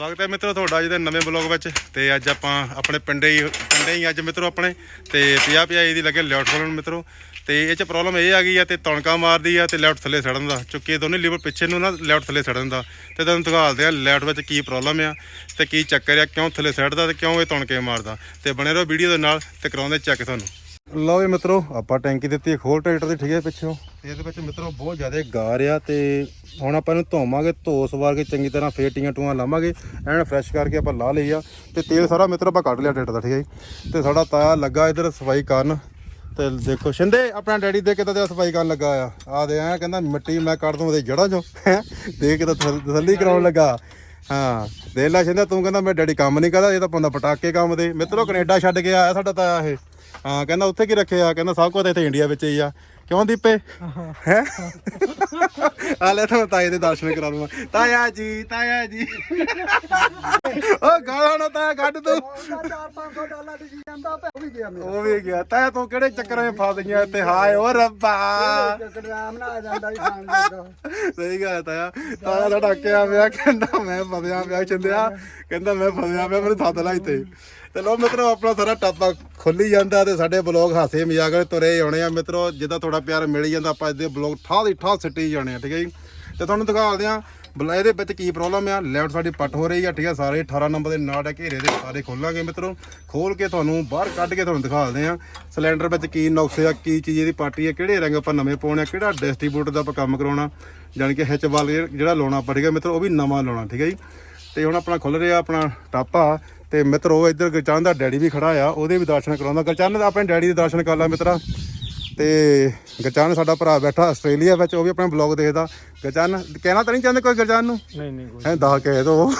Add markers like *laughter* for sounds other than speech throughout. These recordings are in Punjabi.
ਸਵਾਗਤ ਹੈ ਮਿੱਤਰੋ ਤੁਹਾਡਾ ਜਿਹਦੇ ਨਵੇਂ ਬਲੌਗ ਵਿੱਚ ਤੇ ਅੱਜ ਆਪਾਂ ਆਪਣੇ ਪਿੰਡੇ ਹੀ ਪਿੰਡੇ ਹੀ ਅੱਜ ਮਿੱਤਰੋ ਆਪਣੇ ਤੇ 50 50 ਦੀ ਲੱਗੇ ਲੈਫਟ ਖੋਲਣ ਮਿੱਤਰੋ ਤੇ ਇਹ ਚ ਪ੍ਰੋਬਲਮ ਇਹ ਆ ਗਈ ਆ ਤੇ ਤਣਕਾ ਮਾਰਦੀ ਆ ਤੇ ਲੈਫਟ ਥੱਲੇ ਸੜਨ ਦਾ, ਚੁੱਕੇ ਦੋਨੇ ਲੀਵਰ ਪਿੱਛੇ ਨੂੰ ਨਾ ਲੈਫਟ ਥੱਲੇ ਸੜਨ ਦਾ। ਤੇ ਤੁਹਾਨੂੰ ਦਿਖਾਲਦੇ ਆ ਲੈਫਟ ਵਿੱਚ ਕੀ ਪ੍ਰੋਬਲਮ ਆ ਤੇ ਕੀ ਚੱਕਰ ਆ, ਕਿਉਂ ਥੱਲੇ ਸੜਦਾ ਤੇ ਕਿਉਂ ਇਹ ਤਣਕੇ ਮਾਰਦਾ। ਤੇ ਬਣੇ ਰਹੋ ਵੀਡੀਓ ਦੇ ਨਾਲ ਤੇ ਕਰਾਉਂਦੇ ਚੈੱਕ ਤੁਹਾਨੂੰ। ਲਓ ਵੀ ਮਿੱਤਰੋ, ਆਪਾਂ ਟੈਂਕੀ ਦਿੱਤੀ ਖੋਲ ਟਰੈਕਟਰ ਦੀ, ਠੀਕ ਹੈ, ਪਿੱਛੋਂ। ਤੇ ਇਹਦੇ ਵਿੱਚ ਮਿੱਤਰੋ, ਬਹੁਤ ਜ਼ਿਆਦਾ ਗਾਰ ਆ ਤੇ ਹੁਣ ਆਪਾਂ ਇਹਨੂੰ ਧੋਵਾਂਗੇ ਧੋ ਸਵਾਰ ਕੇ ਚੰਗੀ ਤਰ੍ਹਾਂ ਫੇਰ ਟੀਆਂ ਟੂਆਂ ਲਾਵਾਂਗੇ, ਐਨ ਫਰੈਸ਼ ਕਰਕੇ ਆਪਾਂ ਲਾ ਲਈ ਆ। ਤੇ ਤੇਲ ਸਾਰਾ ਮਿੱਤਰ ਆਪਾਂ ਕੱਢ ਲਿਆ ਟਰੈਕਟਰ ਦਾ, ਠੀਕ ਹੈ ਜੀ। ਤੇ ਸਾਡਾ ਤਾਇਆ ਲੱਗਾ ਇਧਰ ਸਫ਼ਾਈ ਕਰਨ। ਤੇ ਦੇਖੋ, ਸ਼ਿੰਦੇ, ਆਪਣਾ ਡੈਡੀ ਦੇ ਕਿਦਾਂ ਦਾ ਸਫ਼ਾਈ ਕਰਨ ਲੱਗਾ ਆ। ਆ ਦੇ ਐ ਕਹਿੰਦਾ, ਮਿੱਟੀ ਮੈਂ ਕੱਢ ਦੂੰ ਉਹਦੇ ਜੜਾਂ ਚੋਂ। ਹੈਂ। ਦੇ ਕੇ ਤਾਂ ਤਸੱਲੀ ਕਰਾਉਣ ਲੱਗਾ। ਹਾਂ ਦੇ ਲੈ ਸ਼ਿੰਦਾ, ਤੂੰ ਕਹਿੰਦਾ, ਮੈਂ ਡੈਡੀ ਕੰਮ ਨਹੀਂ ਕਰਦਾ, ਇਹ ਤਾਂ ਬੰਦਾ ਪਟਾਕੇ ਕੰਮ ਦੇ। ਮਿੱਤਰੋ, ਕੈਨੇਡਾ ਛੱਡ ਕੇ ਆਇਆ ਸਾਡਾ ਤਾਇਆ ਇਹ। ਹਾਂ, ਕਹਿੰਦਾ ਉੱਥੇ ਕੀ ਰੱਖਿਆ? ਕਹਿੰਦਾ ਸਭ ਕੁਝ ਇੱਥੇ ਇੰਡੀਆ ਵਿੱਚ ਹੀ ਆ। ਕਿਉਂ ਦੀਪੇ? ਹੈ? ਆ ਲੈ ਤੁਹਾਨੂੰ ਤਾਏ ਦੇ ਦਰਸ਼ਨ ਕਰਾ ਦਵਾਂ ਤਾਇਆ ਜੀ ਤਾਇਆ ਜੀ। ਉਹ ਗਾਲਾਂ ਨਾ ਤਾਇਆ ਕੱਢ ਤੂੰ। ਚਾਰ 500 ਡਾਲਰ ਦੀ ਚੀਜ਼ ਉਹ ਵੀ ਗਿਆ। ਮੇਰਾ ਉਹ ਵੀ ਗਿਆ ਤਾਇਆ, ਤੂੰ ਕਿਹੜੇ ਚੱਕਰਾਂ 'ਚ ਫਸ ਗਿਆ ਇੱਥੇ? ਹਾਏ, ਓ ਰੱਬਾ। ਇੰਸਟਾਗ੍ਰਾਮ ਨਾ ਆ ਜਾਂਦਾ ਹੀ ਖਾਣ ਲੱਗਾ ਸਹੀ ਗੱਲ ਤਾਇਆ। ਤਾਇਆ ਦਾ ਡਾਕਿਆ ਪਿਆ? ਕਹਿੰਦਾ ਮੈਂ ਫਸਿਆ ਪਿਆ ਚੰਦਿਆ ਕਹਿੰਦਾ ਮੈਂ ਫਸਿਆ ਪਿਆ, ਮੈਨੂੰ ਥੱਦ ਲਾਈ ਤੇ ਤੇ ਲੋ ਮਿੱਤਰੋ, ਆਪਣਾ ਸਾਰਾ ਟਾਪਾ ਖੁੱਲੀ ਜਾਂਦਾ ਤੇ ਸਾਡੇ ਬਲੌਗ ਹਾਸੇ ਮਜ਼ਾਕ ਵਾਲੇ ਤੁਰੇ ਆਉਣੇ ਆ। ਮਿੱਤਰੋ, ਜਿੱਦਾਂ ਤੁਹਾਡਾ ਪਿਆਰ ਮਿਲ ਹੀ ਜਾਂਦਾ, ਆਪਾਂ ਇਹਦੇ ਬਲੌਗ ਠਾਹ ਦੀ ਠਾਹ ਸਿੱਟੀ ਜਾਣੇ ਆ, ਠੀਕ ਹੈ ਜੀ? ਤੇ ਤੁਹਾਨੂੰ ਦਿਖਾਉਂਦੇ ਆ ਬਲ ਇਹਦੇ ਵਿੱਚ ਕੀ ਪ੍ਰੋਬਲਮ ਆ? ਲੈਫਟ ਸਾਡੀ ਪੱਟ ਹੋ ਰਹੀ ਆ, ਠੀਕ ਆ ਸਾਰੇ 18 ਨੰਬਰ ਦੇ ਨਾਟ ਆ, ਘੇਰੇ ਦੇ ਸਾਰੇ ਖੋਲਾਂਗੇ ਮਿੱਤਰੋ। ਖੋਲ ਕੇ ਤੁਹਾਨੂੰ ਬਾਹਰ ਕੱਢ ਕੇ ਤੁਹਾਨੂੰ ਦਿਖਾਉਂਦੇ ਆ ਸਿਲੰਡਰ ਵਿੱਚ ਕੀ ਨੁਕਸ ਆ, ਕੀ ਚੀਜ਼ ਇਹਦੀ ਪਾਰਟੀ ਆ, ਕਿਹੜੇ ਰੰਗ ਆਪਾਂ ਨਵੇਂ ਪਾਉਣੇ ਆ, ਕਿਹੜਾ ਡਿਸਟ੍ਰੀਬਿਊਟਰ ਦਾ ਆਪਾਂ ਕੰਮ ਕਰਾਉਣਾ, ਜਾਣੀ ਕਿ ਹਿੱਚ ਵਾਲ ਜਿਹੜਾ ਲਾਉਣਾ ਆਪਾਂ, ਠੀਕ ਹੈ ਮਿੱਤਰੋ? ਉਹ ਵੀ ਨਵਾਂ ਲਾਉਣਾ, ਠੀਕ ਹੈ ਜੀ? ਤੇ ਹੁਣ ਆਪਣਾ ਖੁੱਲ ਰਿਹਾ ਆਪਣਾ ਟਾਪਾ। ਤੇ ਮਿੱਤਰੋ ਇੱਧਰ ਗਰਚਾਨ ਦਾ ਡੈਡੀ ਵੀ ਖੜਾ ਆ ਉਹਦੇ ਵੀ ਦਰਸ਼ਨ ਕਰਾਉਂਦਾ। ਗਰਚਾਨ ਦਾ ਆਪਣੇ ਡੈਡੀ ਦੇ ਦਰਸ਼ਨ ਕਰ ਲਾ ਮਿੱਤਰਾ। ਤੇ ਗਰਚਾਨ ਸਾਡਾ ਭਰਾ ਬੈਠਾ ਆਸਟ੍ਰੇਲੀਆ ਵਿੱਚ ਉਹ ਵੀ ਆਪਣੇ ਬਲੌਗ ਦੇਖਦਾ। ਗਰਚਾਨ ਕਹਿਣਾ ਤਾਂ ਨਹੀਂ ਚਾਹੁੰਦੇ ਕੋਈ ਗਰਚਾਨ ਨੂੰ? ਨਹੀਂ ਨਹੀਂ ਕੋਈ ਹੈ ਦਾ ਕਹਿ ਦੋ।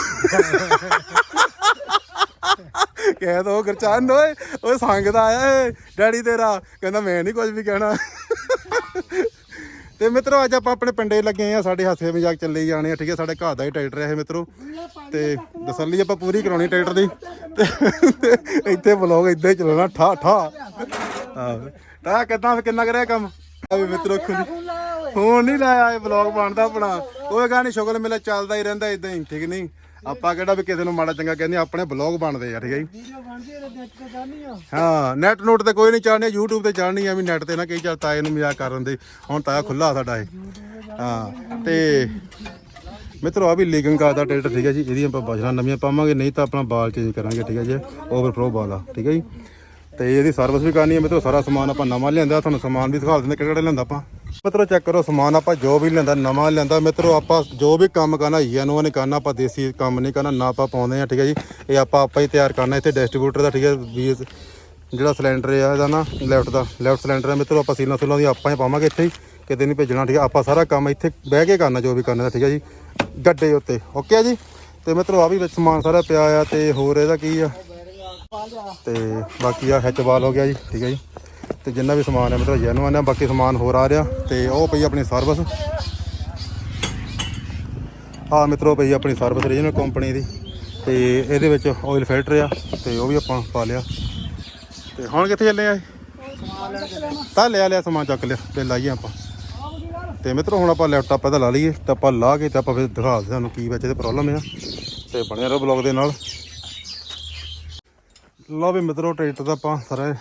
ਕਹਿ ਦੋ ਗਰਚਾਨ ਓਏ ਓਏ ਸੰਗਦਾ ਆਇਆ ਏ ਡੈਡੀ ਤੇਰਾ। ਕਹਿੰਦਾ ਮੈਂ ਨਹੀਂ ਕੁਝ ਵੀ ਕਹਿਣਾ। ਤੇ ਮਿੱਤਰੋ, ਅੱਜ ਆਪਾਂ ਆਪਣੇ ਪਿੰਡੇ ਲੱਗੇ ਆ, ਸਾਡੇ ਹੱਥੇ ਮਜ਼ਾਕ ਚੱਲੇ ਜਾਣੇ ਆ, ਠੀਕ ਹੈ? ਸਾਡੇ ਘਰ ਦਾ ਹੀ ਟਰੈਕਟਰ ਹੈ ਇਹ ਮਿੱਤਰੋ। ਤੇ ਤਸੱਲੀ ਆਪਾਂ ਪੂਰੀ ਕਰਾਉਣੀ ਟਰੈਕਟਰ ਦੀ। ਤੇ ਇੱਥੇ ਬਲੌਗ ਇੱਦਾਂ ਹੀ ਚੱਲਣਾ, ਠਾ ਠਾ। ਹਾਂ ਤਾਂ ਕਿਦਾਂ ਕਿੰਨਾ ਕਰਿਆ ਕੰਮ? ਆ ਵੀ ਮਿੱਤਰੋ, ਖੁਦ ਫੋਨ ਨਹੀਂ ਲਾਇਆ ਇਹ ਬਲੌਗ ਬਣਦਾ ਆਪਣਾ। ਉਹ ਗਾਣੀ ਸ਼ੁਗਲ ਮੇਲਾ ਚੱਲਦਾ ਹੀ ਰਹਿੰਦਾ ਇਦਾਂ ਹੀ, ਠੀਕ ਨਹੀਂ ਆਪਾਂ ਕਿਹੜਾ ਵੀ ਕਿਸੇ ਨੂੰ ਮਾੜਾ ਚੰਗਾ ਕਹਿੰਦੇ ਆ, ਆਪਣੇ ਬਲੌਗ ਬਣਦੇ ਆ ਠੀਕ ਹੈ ਜੀ। ਵੀਡੀਓ ਬਣਦੀ ਹੈ ਆ। ਨੈਟ ਨੋਟ ਤੇ ਕੋਈ ਨਹੀਂ ਚਾਹਨੇ YouTube ਤੇ ਚਾਹਣੀ ਆ ਵੀ ਨੈਟ ਤੇ ਨਾ ਕਈ ਚੱਲ ਤਾਏ ਨੂੰ ਮਜ਼ਾਕ ਕਰਨ ਦੇ। ਹੁਣ ਤਾਇਆ ਖੁੱਲਾ ਸਾਡਾ ਇਹ। ਹਾਂ ਤੇ ਮਿੱਤਰੋ ਆ ਵੀ ਲੀਗਿੰਗ ਕਰਦਾ ਟਰੈਕਟਰ ਠੀਕ ਹੈ ਜੀ ਇਹਦੀਆਂ ਆਪਾਂ ਬਜਣਾ ਨਵੀਆਂ ਪਾਵਾਂਗੇ ਨਹੀਂ ਤਾਂ ਆਪਣਾ ਬਾਲ ਚੇਂਜ ਕਰਾਂਗੇ ਠੀਕ ਹੈ ਜੀ ਓਵਰਫਲੋ ਬਾਲ ਆ ਠੀਕ ਹੈ ਜੀ। ਤੇ ਇਹਦੀ ਸਰਵਿਸ ਵੀ ਕਰਨੀ ਹੈ ਮਿੱਤਰੋ ਸਾਰਾ ਸਮਾਨ ਆਪਾਂ ਨਵਾਂ ਲਿਆਂਦਾ ਤੁਹਾਨੂੰ ਸਮਾਨ ਵੀ ਦਿਖਾ ਦਿੰਦੇ ਕਿਹੜਾ ਕਿਹੜਾ ਲਿਆਂਦਾ ਆਪਾਂ। ਮਿੱਤਰੋ ਚੈੱਕ ਕਰੋ, ਸਮਾਨ ਆਪਾਂ ਜੋ ਵੀ ਲੈਂਦਾ ਨਵਾਂ ਲਿਆਂਦਾ, ਮਿੱਤਰੋ ਆਪਾਂ ਜੋ ਵੀ ਕੰਮ ਕਰਨਾ ਹੀਆਂ ਨੂੰ ਨੇ ਕਰਨਾ, ਆਪਾਂ ਦੇਸੀ ਕੰਮ ਨਹੀਂ ਕਰਨਾ, ਨਾ ਆਪਾਂ ਪਾਉਂਦੇ ਆ ਠੀਕ ਹੈ ਜੀ। ਇਹ ਆਪਾਂ ਆਪਾਂ ਹੀ ਤਿਆਰ ਕਰਨਾ, ਇੱਥੇ ਡਿਸਟ੍ਰੀਬਿਊਟਰ ਦਾ, ਠੀਕ ਹੈ, ਵੀ ਜਿਹੜਾ ਸਿਲੰਡਰ ਆ, ਇਹਦਾ ਨਾ ਲੈਫਟ ਦਾ ਲੈਫਟ ਸਿਲੰਡਰ ਹੈ ਮਿੱਤਰੋ ਆਪਾਂ ਸੀਲਾਂ ਸੁਲਾਂ ਦੀ ਆਪਾਂ ਹੀ ਪਾਵਾਂਗੇ ਇੱਥੇ ਹੀ, ਕਿਤੇ ਨਹੀਂ ਭੇਜਣਾ, ਠੀਕ ਹੈ। ਆਪਾਂ ਸਾਰਾ ਕੰਮ ਇੱਥੇ ਬਹਿ ਕੇ ਕਰਨਾ, ਜੋ ਵੀ ਕਰਨਾ ਠੀਕ ਹੈ ਜੀ, ਗੱਡੇ ਉੱਤੇ ਓਕੇ ਆ ਜੀ? ਤੇ ਮਿੱਤਰੋ ਆ ਵੀ ਵਿੱਚ ਸਮਾਨ ਸਾਰਾ ਪਿਆ ਆ, ਤੇ ਹੋਰ ਇਹਦਾ ਕੀ ਆ? ਤੇ ਬਾਕੀ ਆ ਹੈਚ ਬਾਲ ਹੋ ਗਿਆ ਜੀ, ਠੀਕ ਹੈ ਜੀ। ਤੇ ਜਿੰਨਾ ਵੀ ਸਮਾਨ ਹੈ ਮਤਲਬ ਜੈਨੂਅਨ ਹੈ ਬਾਕੀ ਸਮਾਨ ਹੋਰ ਆ ਰਿਹਾ ਤੇ ਉਹ ਪਈ ਆਪਣੀ ਸਰਵਿਸ ਆ ਮਿੱਤਰੋ ਪਈ ਆਪਣੀ ਸਰਵਿਸ ਰੀਜਨਲ ਕੰਪਨੀ ਦੀ ਤੇ ਇਹਦੇ ਵਿੱਚ ਆਇਲ ਫਿਲਟਰ ਆ ਤੇ ਉਹ ਵੀ ਆਪਾਂ ਪਾ ਲਿਆ। ਤੇ ਹੁਣ ਕਿੱਥੇ ਚੱਲੇ ਆ ਤਾਂ ਲਿਆ ਲਿਆ ਸਮਾਨ ਚੱਕ ਲਿਆ ਤੇ ਲਾਈਏ ਆਪਾਂ। ਤੇ ਮਿੱਤਰੋ ਹੁਣ ਆਪਾਂ ਲੈਪਟਾਪ ਇਹਦਾ ਲਾ ਲਈਏ, ਤਾਂ ਆਪਾਂ ਲਾ ਕੇ ਤਾਂ ਆਪਾਂ ਫਿਰ ਦਿਖਾ ਦਿੰਦੇ ਤੁਹਾਨੂੰ ਕੀ ਵਿੱਚ ਇਹਦੇ ਪ੍ਰੋਬਲਮ ਆ। ਤੇ ਬਣਿਆ ਰਹੋ ਬਲੌਗ ਦੇ ਨਾਲ। ਲਓ ਵੀ ਮਿੱਤਰੋ ਟਰੈਕਟਰ ਦਾ ਆਪਾਂ ਸਾਰੇ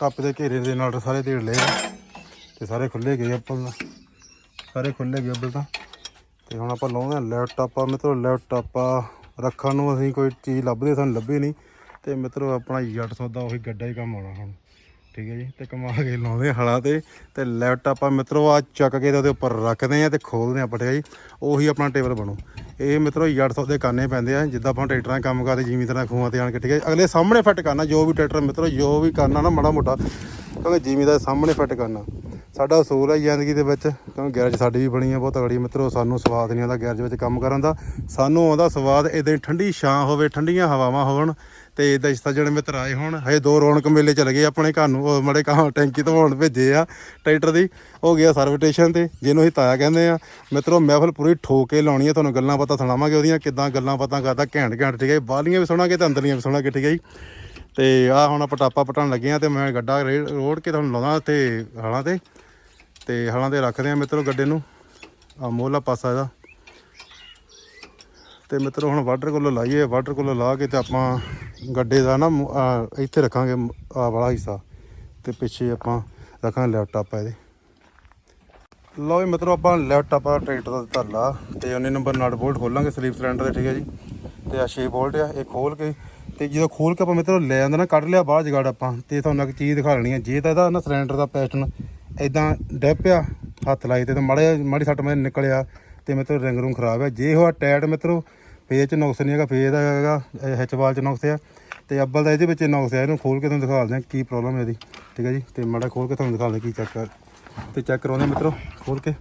ਟੱਪ ਦੇ ਘੇਰੇ ਦੇ ਨਾਲ ਸਾਰੇ ਢੇੜ ਲਏ ਆ। ਤੇ ਸਾਰੇ ਖੁੱਲੇ ਗਏ ਆਪਾਂ ਸਾਰੇ ਖੁੱਲੇ ਗਏ ਅੱਪਲ ਤਾਂ। ਤੇ ਹੁਣ ਆਪਾਂ ਲਾਉਂਦੇ ਆ ਲੈਪਟਾਪ ਆ। ਮਿੱਤਰੋ ਲੈਪਟਾਪ ਆ। ਰੱਖਣ ਨੂੰ ਅਸੀਂ ਕੋਈ ਚੀਜ਼ ਲੱਭਦੇ, ਸਾਨੂੰ ਲੱਭੀ ਨਹੀਂ। ਤੇ ਮਿੱਤਰੋ, ਆਪਣਾ ਜੱਟ ਸੌਦਾ, ਉਹੀ ਗੱਡਾ ਹੀ ਕੰਮ ਆਉਣਾ ਹੁਣ। ਠੀਕ ਹੈ ਜੀ? ਤੇ ਕਮਾ ਕੇ ਲਾਉਂਦੇ ਆ ਹਲਾਂ ਤੇ। ਤੇ ਲੈਪਟਾਪ ਆ ਮਿੱਤਰੋ ਆ ਚੱਕ ਕੇ ਤੇ ਉਹਦੇ ਉੱਪਰ ਰੱਖਦੇ ਆ ਤੇ ਖੋਲਦੇ ਆ ਆਪਾਂ ਜੀ? ਉਹੀ ਆਪਣਾ ਟੇਬਲ ਬਣੂ। ਇਹ ਮਿੱਤਰੋ ਜੱਟ ਸੌਦੇ ਕਰਨੇ ਪੈਂਦੇ ਆ, ਜਿੱਦਾਂ ਆਪਾਂ ਟਰੈਕਟਰਾਂ ਕੰਮ ਕਰਦੇ, ਜਿਵੇਂ ਤਰ੍ਹਾਂ ਖੂਹਾਂ ਤੇ ਆਣ ਕੇ ਠੀਕ ਹੈ ਅਗਲੇ ਸਾਹਮਣੇ ਫਿੱਟ ਕਰਨਾ, ਜੋ ਵੀ ਟਰੈਕਟਰ ਮਿੱਤਰੋ, ਜੋ ਵੀ ਕਰਨਾ ਨਾ ਮਾੜਾ ਮੋਟਾ, ਕਿਉਂਕਿ ਜਿਵੇਂ ਦਾ ਸਾਹਮਣੇ ਫਿੱਟ ਕਰਨਾ। ਸਾਡਾ ਅਸੂਲ ਹੈ ਜ਼ਿੰਦਗੀ ਦੇ ਵਿੱਚ, ਕਿਉਂਕਿ ਗੈਰਜ ਸਾਡੀ ਵੀ ਬਣੀ ਆ ਬਹੁਤ ਤਗੜੀ ਮਿੱਤਰੋ, ਸਾਨੂੰ ਸਵਾਦ ਨਹੀਂ ਆਉਂਦਾ ਗੈਰਜ ਵਿੱਚ ਕੰਮ ਕਰਨ ਦਾ। ਸਾਨੂੰ ਆਉਂਦਾ ਸਵਾਦ ਇਦਾਂ ਠੰਡੀ ਛਾਂ ਹੋਵੇ, ਠੰਡੀਆਂ ਹਵਾਵਾਂ ਹੋਣ ਤੇ ਦਸਤਾ ਸੱਜਣ ਮਿੱਤਰ ਆਏ ਹੋਣ, ਹਜੇ ਦੋ ਰੌਣਕ ਮੇਲੇ ਚਲੇ ਗਏ, ਆਪਣੇ ਘਰ ਨੂੰ ਉਹ ਮੜੇ ਕਹਾਂ ਟੈਂਕੀ ਧਵਾਉਣ ਭੇਜੇ ਆ, ਟਰੈਕਟਰ ਦੀ, ਹੋ ਗਿਆ ਸਰਵਿਟੇਸ਼ਨ ਤੇ, ਜਿਹਨੂੰ ਅਸੀਂ ਤਾਇਆ ਕਹਿੰਦੇ ਆ। ਮਿੱਤਰੋ, ਮਹਿਫਲ ਪੂਰੀ ਠੋਕ ਕੇ ਲਾਉਣੀ ਆ, ਤੁਹਾਨੂੰ ਗੱਲਾਂ ਪਤਾ ਸੁਣਾਵਾਂਗੇ ਉਹਦੀਆਂ, ਕਿਦਾਂ ਗੱਲਾਂ ਪਤਾ ਕਰਦਾ, ਘੈਂਟ ਘੈਂਟ, ਠੀਕ ਹੈ ਜੀ। ਬਾਹਲੀਆਂ ਵੀ ਸੁਣਾਂਗੇ ਤੇ ਅੰਦਰਲੀਆਂ ਵੀ ਸੁਣਾਂਗੇ, ਠੀਕ ਹੈ ਜੀ? ਤੇ ਆ ਹੁਣ ਪਟਾਪਾ ਟਾਪਾ ਪਟਾਣ ਲੱਗੇ ਆ ਤੇ ਮੈਂ ਗੱਡਾ ਰੇ- ਰੋੜ ਕੇ ਤੁਹਾਨੂੰ ਲਾਉਣਾ ਤੇ ਹਲਾਂ ਤੇ ਤੇ ਹਲਾਂ ਤੇ ਰੱਖਦੇ ਆ ਮਿੱਤਰੋ ਗੱਡੇ ਨੂੰ। ਆ ਮੋਹਲਾ ਪਾਸਾ ਇਹਦਾ। ਤੇ ਮਿੱਤਰੋ, ਹੁਣ ਵਾਟਰ ਕੂਲਰ ਲਾਈਏ। ਵਾਟਰ ਕੂਲਰ ਲਾ ਕੇ ਤੇ ਆਪਾਂ ਗੱਡੇ ਦਾ ਨਾ ਮੂੰਹ- ਇੱਥੇ ਰੱਖਾਂਗੇ ਆ ਵਾਲਾ ਹਿੱਸਾ ਤੇ ਪਿੱਛੇ ਆਪਾਂ ਰੱਖਾਂਗੇ ਲੈਪਟਾਪ ਇਹਦੇ। ਲਓ ਜੀ ਮਿੱਤਰੋ, ਆਪਾਂ ਲੈਪਟਾਪ ਆ ਟਰੈਕਟਰ ਦਾ ਦਿੱਤਾ ਲਾ ਤੇ 19 ਨੰਬਰ ਨਟ ਬੋਲਟ ਖੋਲਾਂਗੇ, ਸਲੀਪ ਸਿਲੰਡਰ ਦੇ, ਠੀਕ ਹੈ ਜੀ। ਤੇ ਆ 6 ਬੋਲਟ ਆ, ਇਹ ਖੋਲ ਕੇ ਤੇ ਜਦੋਂ ਖੋਲ ਕੇ ਆਪਾਂ ਮਿੱਤਰੋ ਲੈ ਆਂਦਾ ਨਾ, ਕੱਢ ਲਿਆ ਬਾਹਰ ਜਗਾੜ ਆਪਾਂ ਤੇ ਤੁਹਾਨੂੰ ਇੱਕ ਚੀਜ਼ ਦਿਖਾ ਲੈਣੀ ਹੈ ਜੇ ਤਾਂ ਇਹਦਾ ਨਾ ਸਿਲੰਡਰ ਦਾ ਪੈਸਟਨ ਇਦਾਂ ਡੈਪਿਆ ਹੱਥ ਲਾਈ ਤੇ ਤਾਂ ਮਾੜੇ ਮਾੜੀ ਸੱਟ ਮੈਂ ਨਿਕਲਿਆ ਤੇ ਮਿੱਤਰੋ ਰਿੰਗ ਰੂੰ ਖਰਾਬ ਹੈ ਜੇ ਉਹ ਟਾਇਟ ਮਿੱਤਰੋ ਫੇਰ ਚ ਨੁਕਸ ਨਹੀਂ ਹੈਗਾ, ਫੇਰ ਦਾ ਹੈਗਾ ਹਿੱਚਵਾਲ ਚ ਨੁਕਸ ਆ। ਤੇ ਅੱਬਲ ਦਾ ਇਹਦੇ ਵਿੱਚ ਨੁਕਸ ਆ, ਇਹਨੂੰ ਖੋਲ ਕੇ ਤੁਹਾਨੂੰ ਦਿਖਾ ਦਿੰਦੇ ਹਾਂ ਕੀ ਪ੍ਰੋਬਲਮ ਹੈ ਇਹਦੀ। ਠੀਕ ਹੈ ਜੀ? ਤੇ ਮਾੜਾ ਖੋਲ ਕੇ ਤੁਹਾਨੂੰ ਦਿਖਾ ਦਿੰਦੇ ਕੀ ਚੈੱਕ ਕਰ ਤੇ ਚੈੱਕ ਕਰਾਉਂਦੇ ਹਾਂ ਮਿੱਤਰੋ, ਖੋਲ ਕੇ।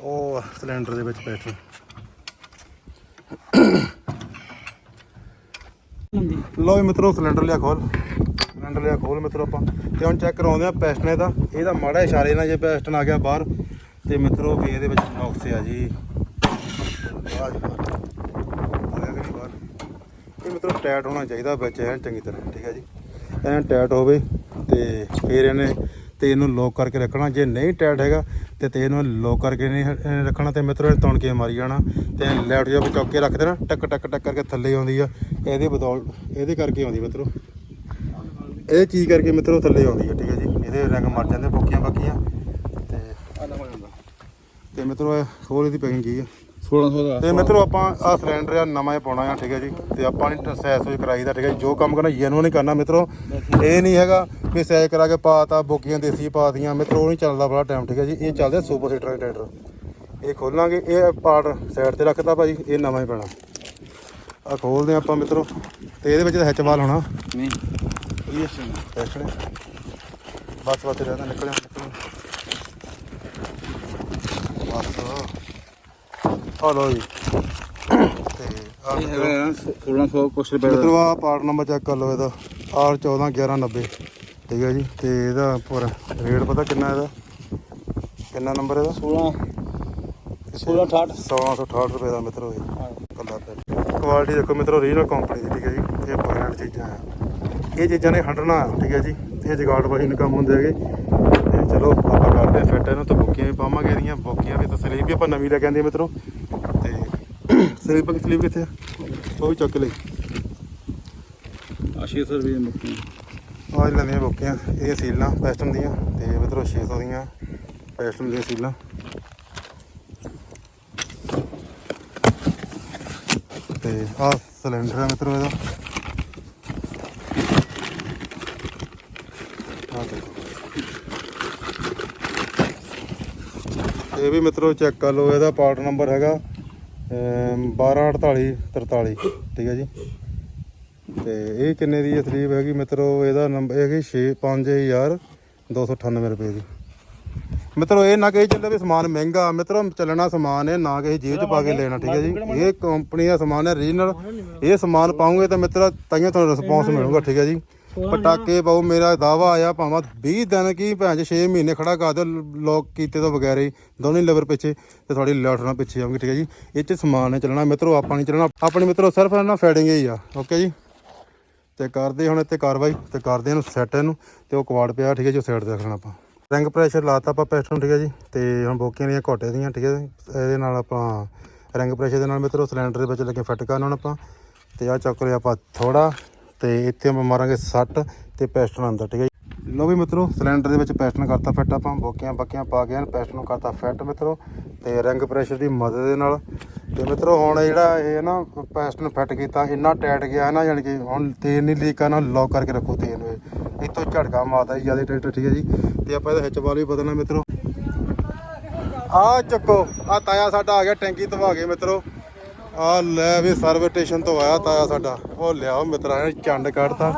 ਉਹ ਸਿਲੰਡਰ ਦੇ ਵਿੱਚ ਪੈਟਰਨ ਲਓ ਵੀ ਮਿੱਤਰੋ ਸਿਲੰਡਰ ਲਿਆ ਖੋਲ। ਸਿਲੰਡਰ ਲਿਆ ਖੋਲ ਮਿੱਤਰੋ ਆਪਾਂ। ਤੇ ਹੁਣ ਚੈੱਕ ਕਰਾਉਂਦੇ ਆ ਪੈਸਟਨ ਇਹਦਾ ਇਹਦਾ ਮਾੜਾ ਇਸ਼ਾਰੇ ਨਾਲ ਜੇ ਪੈਸਟਨ ਆ ਗਿਆ ਬਾਹਰ। ਤੇ ਮਿੱਤਰੋ ਵੀ ਇਹਦੇ ਵਿੱਚ ਨੁਕਸ ਆ ਜੀ। ਆ ਜੀ ਕਿ ਨਹੀਂ ਬਾਹਰ? ਇਹ ਮਿੱਤਰੋ ਟਾਈਟ ਹੋਣਾ ਚਾਹੀਦਾ ਵਿੱਚ ਐਨ ਚੰਗੀ ਤਰ੍ਹਾਂ ਠੀਕ ਹੈ ਜੀ। ਐਨ ਟਾਈਟ ਹੋਵੇ ਤੇ ਫਿਰ ਇਹਨੇ ਤੇ ਇਹਨੂੰ ਲੋਕ ਕਰਕੇ ਰੱਖਣਾ। ਜੇ ਨਹੀਂ ਟਾਈਟ ਹੈਗਾ ਤੇ ਤੇ ਇਹਨੂੰ ਲੋਕ ਕਰਕੇ ਨਹੀਂ ਹ- ਰੱਖਣਾ ਤੇ ਮਿੱਤਰੋ ਇਹ ਤਣ ਕੇ ਮਾਰੀ ਜਾਣਾ। ਤੇ ਲੈਫਟ ਜਿਹਾ ਚੁੱਕ ਕੇ ਰੱਖ ਦੇਣਾ। ਟਕ ਟਕ ਟਕ ਕਰਕੇ ਥੱਲੇ ਆਉਂਦੀ ਆ। ਇਹਦੇ ਬਦੌਲ ਇਹਦੇ ਕਰਕੇ ਆਉਂਦੀ ਮਿੱਤਰੋ। ਇਹ ਚੀਜ਼ ਕਰਕੇ ਮਿੱਤਰੋ ਥੱਲੇ ਆਉਂਦੀ ਆ ਠੀਕ ਹੈ ਜੀ। ਇਹਦੇ ਰੰਗ ਮਰ ਜਾਂਦੇ ਬੋਕੀਆਂ ਬਾਕੀਆਂ। ਤੇ ਤੇ ਮਿੱਤਰੋ ਇਹ ਖੋਲ ਇਹਦੀ ਪੈਕਿੰਗ ਕੀ ਆ? 1600 ਦਾ। ਤੇ ਮਿੱਤਰੋ ਆਪਾਂ ਆ ਸਿਲੰਡਰ ਆ ਨਵਾਂ ਹੀ ਪਾਉਣਾ ਆ ਠੀਕ ਹੈ ਜੀ। ਤੇ ਆਪਾਂ ਨਹੀਂ ਸੈਸ ਹੋਈ ਕਰਾਈਦਾ ਠੀਕ ਹੈ ਜੀ। ਜੋ ਕੰਮ ਕਰਨਾ ਜੈਨੂਨ ਨਹੀਂ ਕਰਨਾ ਮਿੱਤਰੋ। ਇਹ ਨਹੀਂ ਹੈਗਾ ਵੀ ਸੈਸ ਕਰਾ ਕੇ ਪਾਤਾ ਬੋਕੀਆਂ ਦੇਸੀ ਪਾਤੀਆਂ ਮਿੱਤਰੋ ਉਹ ਨਹੀਂ ਚੱਲਦਾ ਬੜਾ ਟਾਈਮ ਠੀਕ ਹੈ ਜੀ। ਇਹ ਚੱਲਦਾ ਸੁਪਰ ਸੀਟਰ ਟਰੈਕਟਰ ਇਹ ਖੋਲਾਂਗੇ ਇਹ ਪਾਰਟ ਸਾਈਡ ਤੇ ਰੱਖਤਾ ਭਾਜੀ ਇਹ ਨਵਾਂ ਹੀ ਪੈਣਾ। ਆ ਖੋਲਦੇ ਆਪਾਂ ਮਿੱਤਰੋ। ਤੇ ਇਹਦੇ ਵਿੱਚ ਤਾਂ ਹੈਚਵਾਲ ਹੋਣਾ। ਨਹੀਂ। ਇਹ ਟੈਸਟ ਨੇ ਬਸ ਬਸ ਰਹਿਣਾ ਨਿਕਲਿਆ ਨਿਕਲਿਆ। ਬਸ। ਆ ਲੋ ਜੀ। ਤੇ ਆ 1600 ਕੁਛ ਰੁਪਏ ਦਾ। ਆ ਪਾਰਟ ਨੰਬਰ ਚੈੱਕ ਕਰ ਲਓ ਇਹਦਾ। ਆਰ 14 1190 ਠੀਕ ਹੈ ਜੀ? ਤੇ ਇਹਦਾ ਪੂਰਾ ਰੇਟ ਪਤਾ ਕਿੰਨਾ ਇਹਦਾ? ਕਿੰਨਾ ਨੰਬਰ ਇਹਦਾ? 16 1668 1668 ਰੁਪਏ ਦਾ ਮਿੱਤਰੋ ਇਹ। ਕੱਲਾ ਪੈਟ ਕੁਆਲਿਟੀ ਦੇਖੋ ਮਿੱਤਰੋ ਰੀਜਨਲ ਕੰਪਨੀ ਦੀ ਠੀਕ ਹੈ ਜੀ? ਇਹ ਬ੍ਰਾਂਡ ਚੀਜ਼ਾਂ ਆ। ਇਹ ਚੀਜ਼ਾਂ ਨੇ ਹਟਣਾ ਠੀਕ ਹੈ ਜੀ? ਇਹ ਜਗਾੜ ਵਾਹੀ ਨੂੰ ਕੰਮ ਹੁੰਦੇ ਹੈਗੇ। ਤੇ ਚਲੋ ਆਪਾਂ ਕਰਦੇ ਫਿੱਟ ਇਹਨੂੰ ਤੇ ਬੁੱਕੀਆਂ ਵੀ ਪਾਵਾਂਗੇ ਇਹਦੀਆਂ। ਬੁੱਕੀਆਂ ਵੀ ਤਾਂ ਸਲੀਪ ਵੀ ਆਪਾਂ ਨਵੀਂ ਲੈ ਕੇ ਆਂਦੇ ਮਿੱਤਰੋ। ਸਲੀਪ ਸਲੀਪ ਕਿੱਥੇ ਆ? ਉਹ ਵੀ ਚੱਕ ਲਈ। ਆ 600 ਰੁਪਏ ਦੀ ਮੁੱਕੀ ਆਹ ਲੈਂਦੀਆਂ ਬੁੱਕੀਆਂ ਇਹ ਸੀਲਾਂ ਪੈਸਟਨ ਦੀਆਂ ਤੇ ਮਿੱਤਰੋ 600 ਦੀਆਂ ਪੈਸਟਨ ਦੀਆਂ ਸੀਲਾਂ। ਤੇ ਆਹ ਸਿਲੰਡਰ ਹੈ ਮਿੱਤਰੋ ਇਹਦਾ। ਇਹ ਵੀ ਮਿੱਤਰੋ ਚੈੱਕ ਕਰ ਲਓ ਇਹਦਾ ਪਾਰਟ ਨੰਬਰ ਹੈਗਾ 1248 43 ਠੀਕ ਹੈ ਜੀ। ਤੇ ਇਹ ਕਿੰਨੇ ਦੀ ਹੈ ਹੈਗੀ? ਮਿੱਤਰੋ, ਇਹਦਾ ਨੰਬਰ ਹੈਗੀ 6 5298 ਰੁਪਏ ਦੀ। ਮਿੱਤਰੋ, ਇਹ ਨਾ ਕਹੀ ਚੱਲੇ ਵੀ ਸਮਾਨ ਮਹਿੰਗਾ, ਮਿੱਤਰੋ, ਚੱਲਣਾ ਸਮਾਨ ਹੈ, ਨਾ ਕਿਸੇ ਜੇਬ 'ਚ ਪਾ ਕੇ ਲੈਣਾ, ਠੀਕ ਹੈ ਜੀ। ਇਹ ਕੰਪਨੀ ਦਾ ਸਮਾਨ ਹੈ ਰੀਜਨਲ ਇਹ ਸਮਾਨ ਪਾਉਂਗੇ ਤਾਂ ਮਿੱਤਰੋ, ਤਾਈਓ ਤੁਹਾਨੂੰ ਰਿਸਪੌਂਸ ਮਿਲੂਗਾ, ਠੀਕ ਹੈ ਜੀ। ਪਟਾਕੇ ਪਾਓ, ਮੇਰਾ ਦਾਵਾ ਆਇਆ ਭਾਵੇਂ 20 ਦਿਨ ਕੀ ਭੈਣ 6 ਮਹੀਨੇ ਖੜਾ ਕਰ ਦਿਓ ਲੋਕ ਕੀਤੇ ਤੋਂ ਬਗੈਰ ਹੀ, ਦੋਨੇ ਲੇਬਰ ਪਿੱਛੇ ਤੇ ਤੁਹਾਡੀ ਲੈਟ ਨਾਲ ਪਿੱਛੇ ਆਉਂਗੀ ਠੀਕ ਹੈ ਜੀ। ਇਹ 'ਚ ਸਮਾਨ ਨੇ ਚੱਲਣਾ, ਮਿੱਤਰੋ ਆਪਾਂ ਨਹੀਂ ਚੱਲਣਾ। ਆਪਣੇ ਮਿੱਤਰੋ ਸਿਰਫ ਨਾ ਫੈਡਿੰਗ ਹੀ ਆ ਓਕੇ ਜੀ। ਤੇ ਕਰਦੇ ਹੁਣ ਇੱਥੇ ਕਾਰਵਾਈ, ਤੇ ਕਰਦੇ ਇਹਨੂੰ ਸੈੱਟ ਇਹਨੂੰ, ਤੇ ਉਹ ਕਵਾੜ ਪਿਆ, ਠੀਕ ਹੈ ਜੀ, ਉਹ ਸਾਈਡ ਤੇ ਰੱਖਣਾ ਆਪਾਂ। ਰਿੰਗ ਪ੍ਰੈਸ਼ਰ ਲਾਤਾ ਆਪਾਂ ਪੈਸਟਨ ਠੀਕ ਹੈ ਜੀ। ਤੇ ਹੁਣ ਬੋਕੀਆਂ ਦੀਆਂ ਘੋਟੇ ਦੀਆਂ, ਠੀਕ ਹੈ ਜੀ। ਇਹਦੇ ਨਾਲ ਆਪਾਂ ਰਿੰਗ ਪ੍ਰੈਸ਼ਰ ਦੇ ਨਾਲ ਮਿੱਤਰੋ ਸਿਲੰਡਰ ਦੇ ਵਿੱਚ ਲੱਗੇ ਫਿੱਟ ਕਰਨ ਹੁਣ ਆਪਾਂ। ਤੇ ਆਹ ਚੱਕ ਲਿਆ ਆਪਾਂ ਥੋੜਾ ਤੇ ਇੱਥੇ ਆਪਾਂ ਮਾਰਾਂਗੇ ਸੱਟ ਤੇ ਪੈਸਟਨ ਅੰਦਰ, ਠੀਕ ਹੈ ਜੀ? ਲੋ ਵੀ ਮਿੱਤਰੋ, ਸਿਲੰਡਰ ਦੇ ਵਿੱਚ ਪੈਸਟਨ ਕਰਤਾ ਫਿੱਟ ਆਪਾਂ, ਬੋਕੀਆਂ ਬੱਕੀਆਂ ਪਾ ਕੇ ਪੈਸਟਨ ਨੂੰ ਕਰਤਾ ਫਿੱਟ ਮਿੱਤਰੋ, ਤੇ ਰਿੰਗ ਪ੍ਰੈਸ਼ਰ ਦੀ ਮਦਦ ਦੇ ਨਾਲ। ਤੇ ਮਿੱਤਰੋ, ਹੁਣ ਜਿਹੜਾ ਇਹ ਨਾ ਪੈਸਟਨ ਫਿੱਟ ਕੀਤਾ, ਇੰਨਾ ਟਾਈਟ ਗਿਆ ਹੈ ਨਾ, ਯਾਨੀ ਕਿ ਹੁਣ ਤੇਲ ਨਹੀਂ ਲੀਕ ਕਰਨਾ ਲੌਕ ਕਰਕੇ ਰੱਖੋ ਤੇਲ ਨੂੰ ਇਹ। ਇੱਥੋਂ ਝਟਕਾ ਮਾਰਦਾ ਜੀ, ਜ਼ਿਆਦਾ ਟਰੈਕਟਰ ਠੀਕ ਹੈ ਜੀ? ਤੇ ਆਪਾਂ ਇਹਦਾ ਹਿੱਚ ਵਾਲ ਵੀ ਬਦਲਣਾ ਮਿੱਤਰੋ। ਆ ਚੱਕੋ ਆ ਤਾਇਆ ਸਾਡਾ ਆ ਗਿਆ, ਟੈਂਕੀ ਧਵਾ ਕੇ ਮਿੱਤਰੋ। ਆ ਲੈ ਵੀ ਸਰਵਿਸ ਸਟੇਸ਼ਨ ਤੋਂ ਆਇਆ ਤਾਇਆ ਸਾਡਾ। ਉਹ ਲਿਆਓ ਮਿੱਤਰਾ ਇਹਨੇ ਚੰਡ ਕੱਢਤਾ।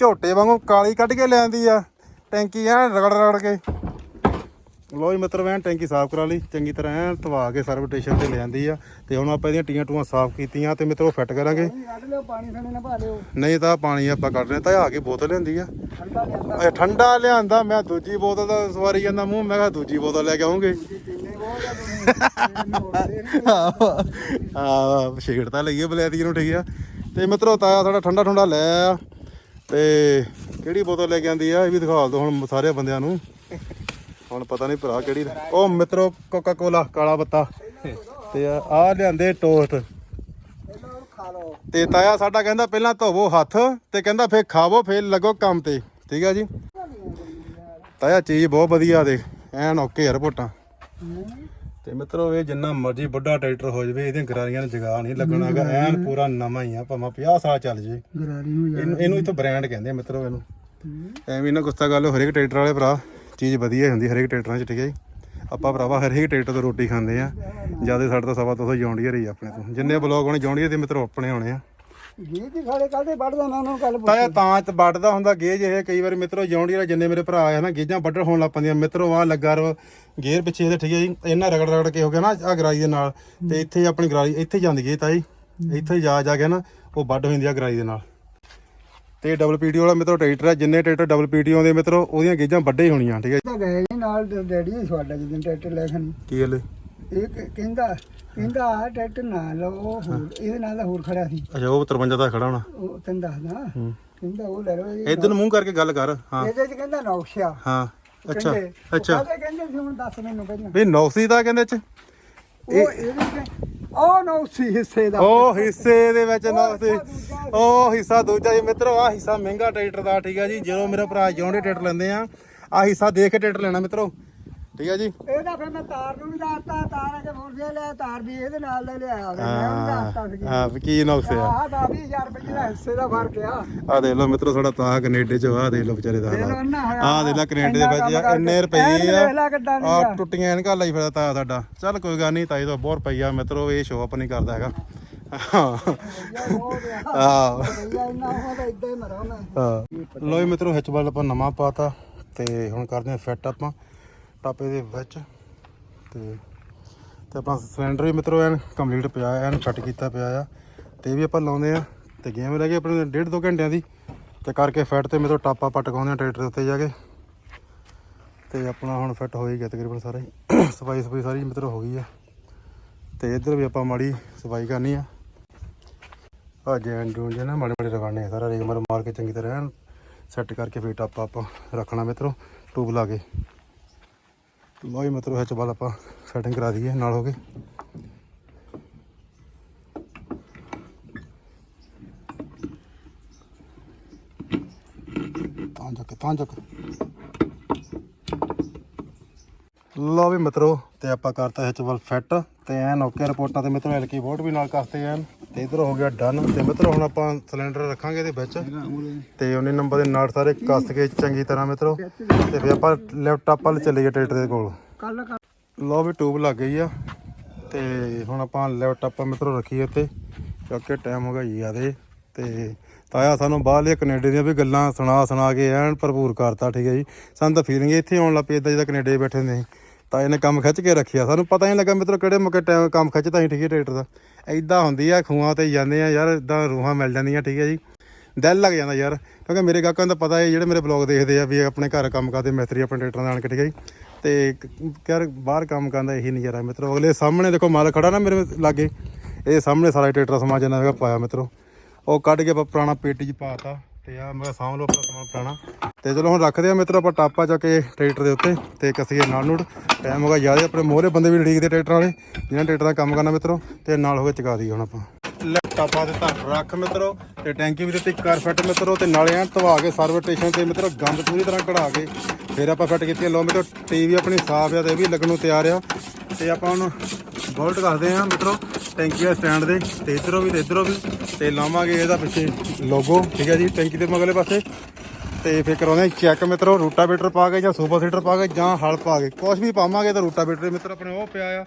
ਝੋਟੇ ਵਾਂਗੂ ਕਾਲੀ ਕੱਢ ਕੇ ਲਿਆਂਦੀ ਆ। ਟੈਂਕੀ ਐ ਰਗੜ ਰਗੜ ਕੇ। ਲੋ ਜੀ ਮਿੱਤਰ ਵੈਨ ਟੈਂਕੀ ਸਾਫ਼ ਕਰਾ ਲਈ। ਚੰਗੀ ਤਰ੍ਹਾਂ ਐ ਧਵਾ ਕੇ ਸਰਵਿਸ ਸਟੇਸ਼ਨ ਤੇ ਲਿਆਂਦੀ ਆ। ਤੇ ਹੁਣ ਆਪਾਂ ਇਹਦੀਆਂ ਟੀਆਂ ਟੂਆਂ ਸਾਫ਼ ਕੀਤੀਆਂ ਤੇ ਮਿੱਤਰੋ ਫਿੱਟ ਕਰਾਂਗੇ। ਨਹੀਂ ਤਾਂ ਪਾਣੀ ਆਪਾਂ ਕੱਢ ਰਹੇ ਤਾਂ ਆ ਕੇ ਬੋਤਲ ਲਿਆਂਦੀ ਆ। ਠੰਡਾ ਲਿਆਂਦਾ ਇਹ ਠੰਡਾ ਲਿਆਂਦਾ। ਮੈਂ ਦੂਜੀ ਬੋਤਲ ਦਾ ਸਵਾਰੀ ਜਾਂਦਾ ਮੂੰਹ। ਮੈਂ ਕਿਹਾ ਦੂਜੀ ਬੋਤਲ ਲੈ ਕੇ ਆਉਂਗੇ। ਆ ਤੁਸੀਂ ਤਾਂ ਲਈਏ ਬਲੈਤੀ ਨੂੰ, ਠੀਕ ਆ। ਤੇ ਮਿੱਤਰੋ ਤਾਇਆ ਸਾਡਾ ਠੰਡਾ ਠੰਡਾ ਲੈ ਆ। ਤੇ ਕਿਹੜੀ ਬੋਤਲ ਲੈ ਕੇ ਆਂਦੀ ਆ, ਇਹ ਵੀ ਦਿਖਾ ਦਿਓ ਹੁਣ ਸਾਰੇ ਬੰਦਿਆਂ ਨੂੰ। ਹੁਣ ਪਤਾ ਨਹੀਂ ਭਰਾ ਕਿਹੜੀ ਉਹ ਮਿੱਤਰੋ ਕੋਕਾ ਕੋਲਾ ਕਾਲਾ ਬੱਤਾ। ਤੇ ਆ ਲਿਆਂਦੇ ਟੋਸਟ। ਤੇ ਤਾਇਆ ਸਾਡਾ ਕਹਿੰਦਾ ਪਹਿਲਾਂ ਧੋਵੋ ਹੱਥ, ਤੇ ਕਹਿੰਦਾ ਫੇਰ ਖਾਵੋ, ਫੇਰ ਲੱਗੋ ਕੰਮ ਤੇ। ਠੀਕ ਆ ਜੀ? ਤਾਇਆ, ਚੀਜ਼ ਬਹੁਤ ਵਧੀਆ ਦੇ ਐਨ ਓਕੇ ਯਾਰ ਰਿਪੋਰਟਾਂ। ਤੇ ਮਿੱਤਰੋ ਇਹ ਜਿੰਨਾ ਮਰਜ਼ੀ ਵੱਡਾ ਟਰੈਕਟਰ ਹੋ ਜਵੇ ਇਹਦੀਆਂ ਗਰਾਰੀਆਂ ਨੂੰ ਜਗਾ ਨਹੀਂ ਲੱਗਣਾਗਾ ਐਨ ਪੂਰਾ ਨਵਾਂ ਹੀ ਆ ਭਾਵੇਂ 50 ਸਾਲ ਚੱਲ ਜੇ। ਗਰਾਰੀ ਨੂੰ ਇਹਨੂੰ ਇਹਨੂੰ ਇੱਥੋਂ ਬ੍ਰਾਂਡ ਕਹਿੰਦੇ ਆ ਮਿੱਤਰੋ ਇਹਨੂੰ। ਐਵੇਂ ਨਾ ਗੁੱਸਾ ਗੱਲ ਹਰੇਕ ਟਰੈਕਟਰ ਵਾਲੇ ਭਰਾ ਚੀਜ਼ ਵਧੀਆ ਹੁੰਦੀ ਹਰੇਕ ਟਰੈਕਟਰਾਂ 'ਚ ਠੀਕ ਹੈ ਜੀ? ਆਪਾਂ ਭਰਾਵਾ ਹਰੇਕ ਟਰੈਕਟਰ ਤੋਂ ਰੋਟੀ ਖਾਂਦੇ ਆ। ਜ਼ਿਆਦਾ ਸਾਡੇ ਤੋਂ ਸਵਾ 200 ਜੌਂਡੀਅਰ ਹੀ ਆ ਆਪਣੇ ਤੋਂ। ਜਿੰਨੇ ਬਲੌਗ ਹੋਣੇ ਜੌਂਡੀਅਰ ਦੇ ਮਿੱਤਰੋ ਆਪਣੇ ਹੋਣੇ ਆ। ਜੀ ਜੀ ਸਾਡੇ ਕਾਹਦੇ ਵੱਢਦਾ ਨਾ ਉਹਨੂੰ ਗੱਲ ਪੁੱਛ। ਤਾਇਆ ਤਾਂ ਚ ਵੱਢਦਾ ਹੁੰਦਾ ਗੇਜ ਇਹ ਕਈ ਵਾਰੀ ਮਿੱਤਰੋ ਜੌਂਡੀਅਰ ਜਿੰਨੇ ਮੇਰੇ ਭਰਾ ਆ ਨਾ ਗੇਜਾਂ ਵੱਢਣ ਹੋਣ ਲੱਗ ਪੈਂਦੀਆਂ। ਮਿੱਤਰੋ ਆ ਲੱਗਾ ਰੋ ਗੇਅਰ ਪਿੱਛੇ ਇਹਦੇ ਠੀਕ ਹੈ ਜੀ ਇਹਨਾਂ ਰਗੜ ਰਗੜ ਕੇ ਹੋ ਗਿਆ ਨਾ ਆ ਗਰਾਈ ਦੇ ਨਾਲ। ਤੇ ਇੱਥੇ ਆਪਣੀ ਗਰਾਈ ਇੱਥੇ ਜਾਂਦੀ ਗਈ ਤਾਈ। ਇੱਥੇ ਜਾ ਜਾ ਕੇ ਨਾ ਉਹ ਵੱਢ ਹੋ ਜਾਂਦੀ ਆ ਗਰਾਈ ਦੇ ਨਾਲ। ਤੇ ਡਬਲ ਪੀਟੀ ਵਾਲਾ ਮਿੱਤਰੋ ਟਰੈਕਟਰ ਆ ਜਿੰਨੇ ਟਰੈਕਟਰ ਡਬਲ ਪੀਟੀ ਆਉਂਦੇ ਮਿੱਤਰੋ ਉਹਦੀਆਂ ਗੇਜਾਂ ਵੱਡੇ ਹੋਣੀਆਂ ਠੀਕ ਹੈ ਤਾਂ ਗਏ ਨੀ ਨਾਲ ਤੇ ਡੈਡੀ ਨੇ ਸਵਾਡਾ ਜਦੋਂ ਟਰੈਕਟਰ ਲੈ ਖਣੀ ਕੀ ਗੱਲ ਇਹ ਕ- ਕਹਿੰਦਾ ਕਹਿੰਦਾ ਆਹ ਟਰੈਕਟਰ ਨਾ ਲਓ ਹੋਰ ਇਹਦੇ ਨਾਲ ਹੋਰ ਖੜਾ ਸੀ। ਅੱਛਾ ਉਹ 53 ਦਾ ਖੜਾ ਹੋਣਾ। ਉਹ ਤੈਨੂੰ ਦੱਸਦਾ। ਹੂੰ। ਕਹਿੰਦਾ ਉਹ ਲੈ ਲਓ ਇਹ- ਇਧਰ ਨੂੰ ਮੂੰਹ ਕਰਕੇ ਗੱਲ ਕਰ ਹਾਂ। ਇਹਦੇ ਚ ਕਹਿੰਦਾ ਨੌਕਸ਼ਾ। ਹਾਂ ਅੱਛਾ ਕਹਿੰਦੇ, ਉਹ ਅੱਛਾ। ਕਾਹਦੇ ਕਹਿੰਦੇ ਸੀ ਹੁਣ ਦੱਸ ਮੈਨੂੰ ਪਹਿਲਾਂ। ਵੀ ਨੌਕਸੀ ਦਾ ਕਹਿੰਦੇ ਚ? ਉਹ ਇਹਦੇ ਉਹ ਨੌਕਸੀ ਹਿੱਸੇ ਦਾ। ਉਹ ਹਿੱਸੇ ਦੇ ਵਿੱਚ ਨੌਕਸੀ। ਉਹ ਹਿੱਸਾ ਦੂਜਾ ਜੀ ਮਿੱਤਰੋ ਆ ਹਿੱਸਾ ਮਹਿੰਗਾ ਟਰੈਕਟਰ ਦਾ ਠੀਕ ਆ ਜੀ। ਜਦੋਂ ਮੇਰੇ ਭਰਾ ਜੌਂਡੇ ਟਰੈਕਟਰ ਲੈਂਦੇ ਆ ਆ ਹਿੱਸਾ ਦੇਖ ਕੇ ਟਰੈਕਟਰ ਲੈਣਾ ਮਿੱਤਰੋ। ਠੀਕ ਆ ਜੀ? ਇਹਦਾ ਫਿਰ ਮੈਂ ਤਾਰ ਨੂੰ ਵੀ ਦੱਸਤਾ ਤਾਰ ਕੇ ਫੁਰਦੇ ਲਿਆ ਤਾਰ ਵੀ ਇਹਦੇ ਨਾਲ ਦਾ ਲਿਆ ਫਿਰ ਮੈਂ ਉਹਨੂੰ ਦੱਸਤਾ ਸੀ ਹਾਂ ਵੀ ਕੀ ਨੌਕਸੇ ਆ? ਆਹ ਦਾ 20000 ਰੁਪਏ ਦਾ ਹਿੱਸੇ ਦਾ ਫ਼ਰਕ ਆ। ਆ ਦੇਖ ਲਓ ਮਿੱਤਰੋ ਸਾਡਾ ਤਾਂ ਕੈਨੇਡਾ ਚ ਆ ਦੇਖ ਲਓ ਵਿਚਾਰੇ ਦਾ ਲੋ ਹੋਇਆ ਆ ਦੇਖ ਲੈ ਕੈਨੇਡਾ ਦੇ ਵਿੱਚ ਕੰਮ ਇੰਨੇ ਕਰਕੇ। ਰੁਪਏ ਦੇਖ ਲੈ ਕਿੱਦਾਂ ਦੀ ਆ ਆ। ਟੁੱਟੀਆਂ ਐਨਕਾਂ ਲਈ ਫਿਰਦਾ ਤਾਂ ਸਾਡਾ। ਚੱਲ ਕੋਈ ਗੱਲ ਨਹੀਂ ਤਾਈ ਤੋਂ ਬਹੁਤ ਰੁਪਈਆ ਮਿੱਤਰੋ ਇਹ ਸ਼ੋਅ ਅਪ ਨਹੀਂ ਕਰਦਾ ਹੈਗਾ। ਹਾਂ। ਹਾਂ ਭਈਆ ਇੰਨਾ ਉਹ ਤਾਂ ਇਦਾਂ ਹੀ ਮਰਾਂ ਮੈਂ। ਹਾਂ। ਲੋ ਜੀ ਮਿੱਤਰੋ ਹਿੱਚ ਵੱਲ ਆਪਾਂ ਨਵਾਂ ਪਾਤਾ ਤੇ ਹੁਣ ਕਰਦੇ ਹਾਂ ਫਿੱਟ ਆਪਾਂ। ਟਾਪੇ ਦੇ ਵਿੱਚ ਤੇ ਤੇ ਆਪਣਾ ਸਿਲੰਡਰ ਵੀ ਮਿੱਤਰੋ ਐਨ ਕੰਪਲੀਟ ਪਿਆ, ਐਨ ਫਿੱਟ ਕੀਤਾ ਪਿਆ ਆ। ਤੇ ਵੀ ਆਪਾਂ ਲਾਉਂਦੇ ਆ ਤੇ ਗੇਮ ਰਹਿ ਗਈ ਆਪਣੇ ਡੇਢ ਦੋ ਘੰਟਿਆਂ ਦੀ। ਤੇ ਕਰਕੇ ਫਿੱਟ ਤੇ ਮਿੱਤਰੋ ਟਾਪਾ ਆਪਾਂ ਟਿਕਾਉਂਦੇ ਆ ਟਰੈਕਟਰ ਉੱਤੇ ਜਾ ਕੇ। ਤੇ ਆਪਣਾ ਹੁਣ ਫਿੱਟ ਹੋ ਹੀ ਗਿਆ ਤਕਰੀਬਨ ਸਾਰਾ। ਹੀ *coughs* ਸਫ਼ਾਈ ਸਫ਼ਾਈ ਸਾਰੀ ਮਿੱਤਰੋ ਹੋ ਗਈ ਆ। ਤੇ ਇੱਧਰ ਵੀ ਆਪਾਂ ਮਾੜੀ ਸਫ਼ਾਈ ਕਰਨੀ ਆ। ਆ ਜੈਨ ਜੂਨ ਜੇ ਨਾ ਮਾੜੇ ਮਾੜੇ ਰਗਾਣੇ ਸਾਰਾ ਰੇਗਮਰ ਮਾਰ ਕੇ ਚੰਗੀ ਤਰ੍ਹਾਂ ਸੈੱਟ ਕਰਕੇ ਫੀਟ ਆਪਾਂ ਆਪਾਂ ਰੱਖਣਾ ਮਿੱਤਰੋ, ਟੂਬ ਲਾ ਕੇ। ਲੋ ਹੀ ਮਿੱਤਰੋ, ਇਹ ਬਾਅਦ ਆਪਾਂ ਸੈਟਿੰਗ ਕਰਾ ਦਈਏ, ਨਾਲ ਹੋ ਕੇ ਤਾਂ ਚੱਕ ਤਾਂ ਚੱਕ। ਲੋ ਵੀ ਮਿੱਤਰੋ, ਤੇ ਆਪਾਂ ਕਰਤਾ ਇਹ ਚਵਲ ਫਿੱਟ ਤੇ ਐਨ ਓਕੇ ਰਿਪੋਰਟਾਂ ਤੇ ਮਿੱਤਰੋ ਐਲਕੀ ਬੋਰਡ ਵੀ ਨਾਲ ਕਰਤੇ ਐਨ। ਤੇ ਇਧਰ ਹੋ ਗਿਆ ਡਨ। ਤੇ ਮਿੱਤਰੋ, ਹੁਣ ਆਪਾਂ ਸਿਲੰਡਰ ਰੱਖਾਂਗੇ ਇਹਦੇ ਵਿੱਚ। ਤੇ ਉਹਨੇ ਨੰਬਰ ਦੇ ਨਾਲ ਸਾਰੇ ਕੱਸ ਕੇ ਚੰਗੀ ਤਰ੍ਹਾਂ ਮਿੱਤਰੋ। ਤੇ ਫਿਰ ਆਪਾਂ ਲੈਪਟਾਪ ਵੱਲ ਚੱਲੀਏ ਟਰੈਕਟਰ ਦੇ ਕੋਲ। ਲੋ ਵੀ ਟਿਊਬ ਲੱਗ ਗਈ ਆ। ਤੇ ਹੁਣ ਆਪਾਂ ਲੈਪਟਾਪ ਮਿੱਤਰੋ ਰੱਖੀਏ ਉੱਤੇ। ਕਿਉਂਕਿ ਟਾਈਮ ਹੋ ਗਿਆ ਜ਼ਿਆਦੇ। ਤੇ ਤਾਇਆ, ਸਾਨੂੰ ਬਾਹਰਲੇ ਕੈਨੇਡਾ ਦੀਆਂ ਵੀ ਗੱਲਾਂ ਸੁਣਾ ਸੁਣਾ ਕੇ ਐਨ ਭਰਪੂਰ ਕਰਤਾ, ਠੀਕ ਹੈ ਜੀ। ਸਾਨੂੰ ਤਾਂ ਫੀਲਿੰਗ ਇੱਥੇ ਆਉਣ ਲੱਗ ਪਈ ਇਦਾਂ ਜਿੱਦਾਂ ਕੈਨੇਡਾ ਬੈਠੇ ਹੁੰਦੇ ਸੀ। ਤਾਂ ਇਹਨੇ ਕੰਮ ਖਿੱਚ ਕੇ ਰੱਖਿਆ। ਸਾਨੂੰ ਪਤਾ ਹੀ ਨਹੀਂ ਲੱਗਾ ਮਿੱਤਰੋ ਕਿਹੜੇ ਮੌਕੇ ਟਾਈਮ ਕੰਮ ਖਿੱਚਦਾ ਸੀ, ਠੀਕ ਹੈ ਟਰੈਕਟਰ ਦਾ। ਐਦਾਂ ਹੁੰਦੀ ਆ, ਖੂਹਾਂ ਤੇ ਜਾਂਦੇ ਆ ਯਾਰ ਇਦਾਂ ਰੂਹਾਂ ਮਿਲ ਜਾਂਦੀਆਂ, ਠੀਕ ਹੈ ਜੀ। ਦਿਲ ਲੱਗ ਜਾਂਦਾ ਯਾਰ, ਕਿਉਂਕਿ ਮੇਰੇ ਗਾਹਕਾਂ ਦਾ ਪਤਾ ਹੈ ਜਿਹੜੇ ਮੇਰੇ ਬਲੌਗ ਦੇਖਦੇ ਆ ਵੀ ਆਪਣੇ ਘਰ ਕੰਮ ਕਰਦੇ, ਮਿਸਤਰੀ ਆਪਣੇ ਟਰੈਕਟਰਾਂ ਨਾਲ ਆਣ ਕੇ, ਠੀਕ ਹੈ ਜੀ। ਤੇ ਯਾਰ ਬਾਹਰ ਕੰਮ ਕਰਨ ਦਾ ਇਹੀ ਨਜ਼ਾਰਾ ਮਿੱਤਰੋ। ਅਗਲੇ ਸਾਹਮਣੇ ਦੇਖੋ, ਮਾਲ ਖੜਾ ਨਾ ਮੇਰੇ ਲਾਗੇ। ਇਹ ਸਾਹਮਣੇ ਸਾਰਾ ਹੀ ਟਰੈਕਟਰ ਸਮਾਨ ਜਿੰਨਾ ਹੈਗਾ ਪਾਇਆ ਮਿੱਤਰੋ। ਉਹ ਕੱਢ ਕੇ ਆਪਾਂ ਪੁਰਾਣਾ ਪੇਟੀ 'ਚ ਪਾਤਾ ਤੇ ਆ ਮੈਂ ਸਾਂਭ ਲਓ ਆਪਣਾ ਸਮਾਨ ਪੁਰਾਣਾ। ਤੇ ਚਲੋ ਹੁਣ ਰੱਖਦੇ ਆ ਮਿੱਤਰੋ, ਆਪਾਂ ਟਾਪਾ ਚੱਕ ਕੇ ਟਰੈਕਟਰ ਦੇ ਉੱਤੇ ਤੇ ਕਸੀਏ ਨਾਲ ਨੂੜ। ਟਾਈਮ ਹੋ ਗਿਆ ਜ਼ਿਆਦਾ, ਆਪਣੇ ਮੋਹਰੇ ਬੰਦੇ ਵੀ ਢੀਕਦੇ ਟਰੈਕਟਰ ਵਾਲੇ ਜਿਹਨਾਂ ਟਰੈਕਟਰ ਦਾ ਕੰਮ ਕਰਨਾ ਮਿੱਤਰੋ, ਤੇ ਨਾਲ ਹੋ ਕੇ ਚਕਾ ਦਈਏ ਹੁਣ ਆਪਾਂ। ਲੈਪਟਾਪਾ ਦਿੱਤਾ, ਰੱਖ ਮਿੱਤਰੋ, ਤੇ ਟੈਂਕੀ ਵੀ ਦਿੱਤੀ, ਕਰ ਫਿੱਟ ਮਿੱਤਰੋ, ਤੇ ਨਾਲੇ ਐਂ ਧਵਾ ਕੇ ਸਰਵਿਸ ਸਟੇਸ਼ਨ ਤੇ ਮਿੱਤਰੋ, ਗੰਦ ਪੂਰੀ ਤਰ੍ਹਾਂ ਕਢਾ ਕੇ ਫਿਰ ਆਪਾਂ ਫਿੱਟ ਕੀਤੀ ਲੋ ਮਿੱਤਰੋ ਟੀਵੀ ਆਪਣੀ ਸਾਫ਼ ਆ ਤੇ ਇਹ ਵੀ ਲੱਗਣ ਨੂੰ ਤਿਆਰ ਆ। ਤੇ ਆਪਾਂ ਹੁਣ ਬੋਲਟ ਕਰਦੇ ਆ ਮਿੱਤਰੋ, ਟੈਂਕੀ ਦਾ ਸਟੈਂਡ ਦੇ, ਤੇ ਇਧਰੋਂ ਵੀ ਤੇ ਇਧਰੋਂ ਵੀ। ਤੇ ਲਾਵਾਂਗੇ ਇਹਦਾ ਪਿੱਛੇ ਲੋਗੋ ਠੀਕ ਹੈ ਜੀ ਟੈਂਕੀ ਦੇ ਮਗਲੇ ਪਾਸੇ। ਤੇ ਫਿਰ ਕਰਾਉਂਦੇ ਚੈੱਕ ਮਿੱਤਰੋ ਰੂਟਾਵੇਟਰ ਪਾ ਕੇ ਜਾਂ ਸੁਪਰ ਸੀਟਰ ਪਾ ਕੇ ਜਾਂ ਹਲ ਪਾ ਕੇ। ਕੁਝ ਵੀ ਪਾਵਾਂਗੇ ਤਾਂ ਰੂਟਾਵੇਟਰ ਮਿੱਤਰ ਆਪਣੇ ਉਹ ਪਿਆ ਆ।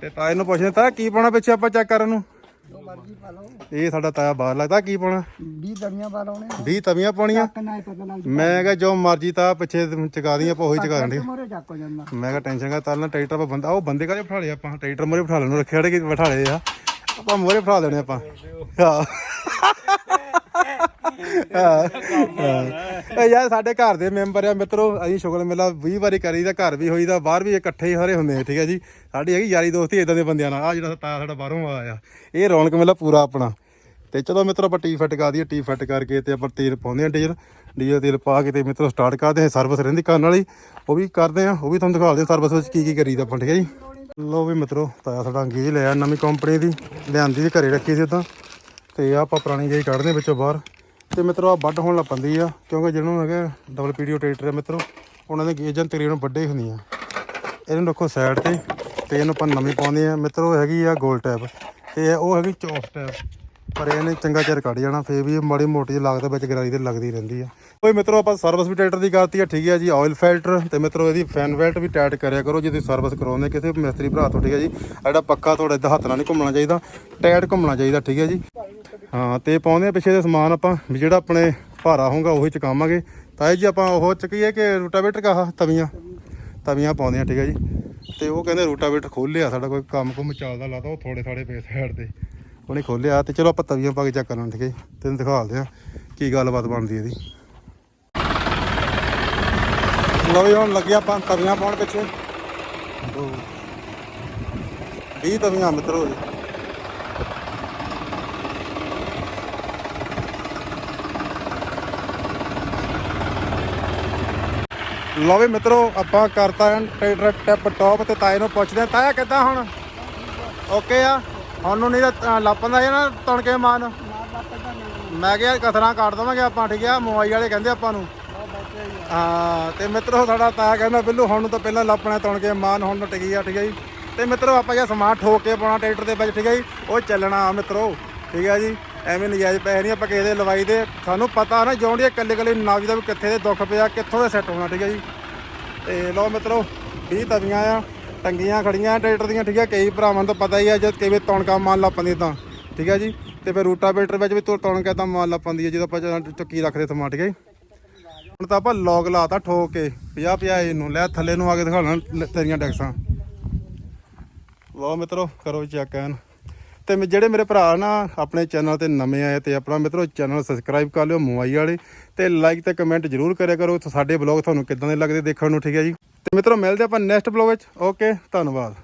ਤੇ ਤਾਏ ਨੂੰ ਪੁੱਛਦੇ ਤਾਂ ਕੀ ਪਾਉਣਾ ਪਿੱਛੇ ਆਪਾਂ ਚੈੱਕ ਕਰਨ ਨੂੰ? ਜੋ ਮਰਜ਼ੀ ਪਾ ਲਓ। ਇਹ ਸਾਡਾ ਤਾਇਆ ਬਾਹਰ ਲੱਗਦਾ ਕੀ ਪਾਉਣਾ? 20 ਦਰੀਆਂ ਪਾ ਲਾਉਣੇ 20 ਤਵੀਆਂ ਪਾਉਣੀਆਂ? ਮੈਂ ਕਿਹਾ ਜੋ ਮਰਜ਼ੀ ਤਾਂ ਪਿੱਛੇ ਚਕਾ ਦੀਆਂ ਆਪਾਂ ਉਹੀ ਚਕਾ ਦਿੰਦੇ ਮੈਂ ਕਿਹਾ ਟੈਨਸ਼ਨ ਤਾਲ ਨਾਲ ਟਰੈਕਟਰ ਆਪਾਂ ਬੰਦਾ ਉਹ ਬੰਦੇ ਕਾਹਦੇ ਬਿਠਾ ਲਏ ਆਪਾਂ ਟਰੈਕਟਰ ਮੋਰੇ ਬਿਠਾ ਲੈਣ ਰੱਖੇ ਜਿਹੜੇ ਕਿ ਬਿਠਾ ਲਏ ਆ। ਆਪਾਂ ਮੋਰੇ ਫੜਾ ਦੇਣੇ ਆਪਾਂ। ਹਾਂ। ਇਹ ਯਾਰ ਸਾਡੇ ਘਰ ਦੇ ਮੈਂਬਰ ਆ, ਮਿੱਤਰੋ, ਅਸੀਂ ਸ਼ੁਗਰ ਮੇਲਾ 20 ਵਾਰੀ ਕਰੀਦਾ ਘਰ ਵੀ ਹੋਈਦਾ ਬਾਹਰ ਵੀ ਇਕੱਠੇ ਹੀ ਸਾਰੇ ਹੁੰਦੇ ਆ, ਠੀਕ ਹੈ ਜੀ। ਸਾਡੀ ਹੈਗੀ ਯਾਰੀ ਦੋਸਤੀ ਇਦਾਂ ਦੇ ਬੰਦਿਆਂ ਨਾਲ। ਆ ਜਿਹੜਾ ਤਾਇਆ ਸਾਡਾ ਬਾਹਰੋਂ ਆਇਆ, ਇਹ ਰੌਣਕ ਮੇਲਾ ਪੂਰਾ ਆਪਣਾ। ਤੇ ਚਲੋ ਮਿੱਤਰੋ, ਆਪਾਂ ਟੀ ਫਿੱਟ ਕਰ ਦਈਏ ਟੀ ਫਿੱਟ ਕਰਕੇ ਤੇ ਆਪਾਂ ਤੇਲ ਪਾਉਂਦੇ ਆ ਡੀਜ਼ਲ। ਡੀਜ਼ਲ ਤੇਲ ਪਾ ਕੇ ਤੇ ਮਿੱਤਰੋ ਸਟਾਰਟ ਕਰਦੇ ਆ ਸਰਵਿਸ ਰਹਿੰਦੀ ਕਰਨ ਵਾਲੀ। ਉਹ ਵੀ ਕਰਦੇ ਆ, ਉਹ ਵੀ ਤੁਹਾਨੂੰ ਦਿਖਾਉਂਦੇ ਆ ਸਰਵਿਸ ਵਿੱਚ ਕੀ ਕੀ ਕਰੀਦਾ ਆਪਾਂ, ਠੀਕ ਹੈ ਜੀ। ਲਓ ਵੀ ਮਿੱਤਰੋ, ਤਾਇਆ ਸਾਡਾ ਅੰਗੇਜ ਲਿਆ ਨਵੀਂ ਕੰਪਨੀ ਦੀ, ਲਿਆਂਦੀ ਦੀ ਘਰੇ ਰੱਖੀ ਸੀ ਉਦਾਂ। ਤੇ ਆ ਆਪਾਂ ਪੁਰਾਣੀ ਗੇਜ ਕੱਢਦੇ ਵਿੱਚੋਂ ਬਾਹਰ। ਤੇ ਮਿੱਤਰੋ ਆ ਵੱਡ ਹੋਣ ਲੱਪੰਦੀ ਆ, ਕਿਉਂਕਿ ਜਿਹਨੂੰ ਹੈਗਾ ਡਬਲ ਪੀਡੀਓ ਟਰੈਕਟਰ ਹੈ ਮਿੱਤਰੋ, ਉਹਨਾਂ ਦੇ ਗੇਜਾਂ ਤਕਰੀਬਨ ਵੱਡੇ ਹੁੰਦੀਆਂ। ਇਹਨੂੰ ਰੱਖੋ ਸਾਈਡ ਤੇ ਤੇ ਇਹਨੂੰ ਆਪਾਂ ਨਵੀਂ ਪਾਉਂਦੇ ਆ ਮਿੱਤਰੋ ਹੈਗੀ ਆ ਗੋਲ ਟੈਪ ਤੇ ਉਹ ਹੈਗੀ ਚੌਫ ਟੈਪ ਪਰ ਇਹਨੇ ਚੰਗਾ ਚਿਰ ਕੱਢ ਜਾਣਾ, ਫੇਰ ਵੀ ਇਹ ਮਾੜੀ ਮੋਟੀ ਲਾਗਤ ਵਿੱਚ ਗਰਾਈ ਤੇ ਲੱਗਦੀ ਰਹਿੰਦੀ ਆ। ਕੋਈ ਮਿੱਤਰੋ, ਆਪਾਂ ਸਰਵਿਸ ਵੀ ਟਰੈਕਟਰ ਦੀ ਕਰਤੀ ਆ, ਠੀਕ ਹੈ ਜੀ ਆਇਲ ਫਿਲਟਰ ਤੇ ਮਿੱਤਰੋ, ਇਹਦੀ ਫੈਨ ਵੈਲਟ ਵੀ ਟਾਈਟ ਕਰਿਆ ਕਰੋ ਜੇ ਤੁਸੀਂ ਸਰਵਿਸ ਕਰਾਉਂਦੇ ਕਿਸੇ ਮਿਸਤਰੀ ਭਰਾ ਤੋਂ, ਠੀਕ ਹੈ ਜੀ। ਜਿਹੜਾ ਪੱਕਾ ਤੁਹਾਡੇ ਏਦਾਂ ਹੱਥ ਨਾਲ ਨਹੀਂ ਘੁੰਮਣਾ ਚਾਹੀਦਾ ਟਾਈਟ ਘੁੰਮਣਾ ਚਾਹੀਦਾ, ਠੀਕ ਹੈ ਜੀ। ਹਾਂ, ਤੇ ਪਾਉਂਦੇ ਆ ਪਿੱਛੇ ਦੇ ਸਮਾਨ ਆਪਾਂ, ਵੀ ਜਿਹੜਾ ਆਪਣੇ ਭਾਰਾ ਹੋਊਗਾ, ਉਹੀ ਚਕਾਵਾਂਗੇ। ਤਾਂ ਇਹ ਜੀ, ਆਪਾਂ ਉਹ ਚੁੱਕੀਏ ਕਿ ਰੂਟਾਵੇਟਰ ਕਾ ਤਵੀਆਂ? ਤਵੀਆਂ ਪਾਉਂਦੇ ਆ, ਠੀਕ ਹੈ ਜੀ। ਤੇ ਉਹ ਕਹਿੰਦੇ ਰੂਟਾਵੇਟਰ ਖੋਲਿਆ ਸਾਡਾ ਕੋਈ ਕੰਮ ਕੁਮ ਚੱਲਦਾ ਲੱਗਦਾ ਉਹ ਥੋੜੇ ਥੋੜੇ ਪੇ ਸਾਈਡ ਤੇ। ਉਹਨੇ ਖੋਲਿਆ ਤੇ ਚਲੋ ਆਪਾਂ ਤਵੀਆਂ ਪਾ ਕੇ ਚੈੱਕ ਕਰਨ ਠੀਕ ਹੈ ਤੈਨੂੰ ਦਿਖਾਉਂਦੇ ਆ ਕੀ ਗੱਲਬਾਤ ਬਣਦੀ ਇਹਦੀ। ਲਓ ਜੀ ਹੁਣ ਲੱਗਿਆ ਆਪਾਂ ਤਵੀਆਂ ਪਾਉਣ ਪਿੱਛੇ। ਦੋ 20 ਤਵੀਆਂ ਮਿੱਤਰੋ ਜੀ। ਲਓ ਵੀ ਮਿੱਤਰੋ ਆਪਾਂ ਕਰਤਾ ਐਨ ਟਰੈਕਟਰ ਟੌਪ ਤੇ ਤਾਏ ਨੂੰ ਪੁੱਛਦੇ ਆ, ਤਾਇਆ ਕਿੱਦਾਂ ਹੁਣ? ਓਕੇ ਆ? ਹੁਣ ਨਹੀਂ ਤਾਂ ਲੱਪਾਂ ਦਾ ਨਾ ਤਣਕੇ ਮਾਨ ਮੈਂ ਕਿਹਾ ਕਥਰਾਂ ਕੱਟ ਦਵਾਂਗੇ ਆਪਾਂ, ਠੀਕ ਆ? ਮੋਬਾਈਲ ਵਾਲੇ ਕਹਿੰਦੇ ਆਪਾਂ ਨੂੰ। ਹਾਂ, ਤੇ ਮਿੱਤਰੋ ਸਾਡਾ ਤਾਇਆ ਕਹਿੰਦਾ ਬਿੱਲੂ, ਹੁਣ ਨੂੰ ਤਾਂ ਪਹਿਲਾਂ ਲੱਪਣਾ ਤਣਕੇ ਮਾਨ ਹੁਣ ਨੂੰ ਟਿਕੀ ਆ, ਠੀਕ ਆ ਜੀ। ਤੇ ਮਿੱਤਰੋ ਆਪਾਂ ਜੇ ਸਮਾਨ ਠੋਕ ਕੇ ਪਾਉਣਾ ਟਰੈਕਟਰ ਦੇ ਵਿੱਚ, ਠੀਕ ਆ ਜੀ, ਉਹ ਚੱਲਣਾ ਆ ਮਿੱਤਰੋ, ਠੀਕ ਆ ਜੀ। ਐਵੇਂ ਨਜਾਇਜ਼ ਪੈਸੇ ਨਹੀਂ, ਆਪਾਂ ਕਿਸੇ ਦੇ ਲਵਾਈ ਦੇ। ਸਾਨੂੰ ਪਤਾ ਨਾ ਜੌਂਡੀਏ ਇਕੱਲੇ ਇਕੱਲੇ ਨਾਵੀ ਦਾ ਵੀ ਕਿੱਥੇ ਦੇ ਦੁੱਖ ਪਿਆ, ਕਿੱਥੋਂ ਦੇ ਸੈੱਟ ਹੋਣਾ, ਠੀਕ ਆ ਜੀ। ਤੇ ਲਓ ਮਿੱਤਰੋ 20 ਤਵੀਆਂ ਆ। ਟੰਗੀਆਂ ਖੜੀਆਂ ਟਰੈਕਟਰ ਦੀਆਂ, ਠੀਕ ਹੈ? ਕਈ ਭਰਾਵਾਂ ਨੂੰ ਤਾਂ ਪਤਾ ਹੀ ਹੈ ਜਦ ਕਿਵੇਂ ਤੌਣਕਾ ਮਾਲ ਲੱਪਾਂਦੀ ਤਾਂ, ਠੀਕ ਹੈ ਜੀ? ਤੇ ਫਿਰ ਰੂਟਾਵੇਟਰ ਵਿੱਚ ਵੀ ਤੁਰ ਤੌਣਕਾ ਤਾਂ ਮਾਲ ਲੱਪਾਂਦੀ ਹੈ, ਜਦੋਂ ਆਪਾਂ ਜਦੋਂ ਚੱਕੀ ਰੱਖਦੇ ਸਮਾਨ ਠੀਕ ਹੈ ਹੁਣ ਤਾਂ ਆਪਾਂ ਲੌਗ ਲਾਤਾ ਠੋਕ ਕੇ 50 50 ਇਹਨੂੰ ਲੈ ਥੱਲੇ ਨੂੰ ਆ ਕੇ ਦਿਖਾਉਣਾ ਲੈ, ਤੇਰੀਆਂ ਟੈਕਸਾਂ ਲਓ ਮਿੱਤਰੋ, ਕਰੋ ਚੈੱਕ ਐਨ ਤੇ ਮੈਂ- ਜਿਹੜੇ ਮੇਰੇ ਭਰਾ ਨਾ ਆਪਣੇ ਚੈਨਲ ਤੇ ਨਵੇਂ ਆਏ ਤੇ ਆਪਣਾ ਮਿੱਤਰੋ ਚੈਨਲ ਸਬਸਕ੍ਰਾਈਬ ਕਰ ਲਿਓ, ਮੋਬਾਈਲ ਵਾਲੇ, ਤੇ ਲਾਈਕ ਤੇ ਕਮੈਂਟ ਜਰੂਰ ਕਰਿਆ ਕਰੋ। ਸਾਡੇ ਬਲੌਗ ਤੁਹਾਨੂੰ ਕਿੱਦਾਂ ਦੇ ਲੱਗਦੇ ਦੇਖਣ ਨੂੰ, ਠੀਕ ਹੈ ਜੀ? ਤੇ ਮਿੱਤਰੋ ਮਿਲਦੇ ਆਪਾਂ ਨੈਕਸਟ ਬਲੌਗ ਵਿੱਚ। ਓਕੇ ਧੰਨਵਾਦ।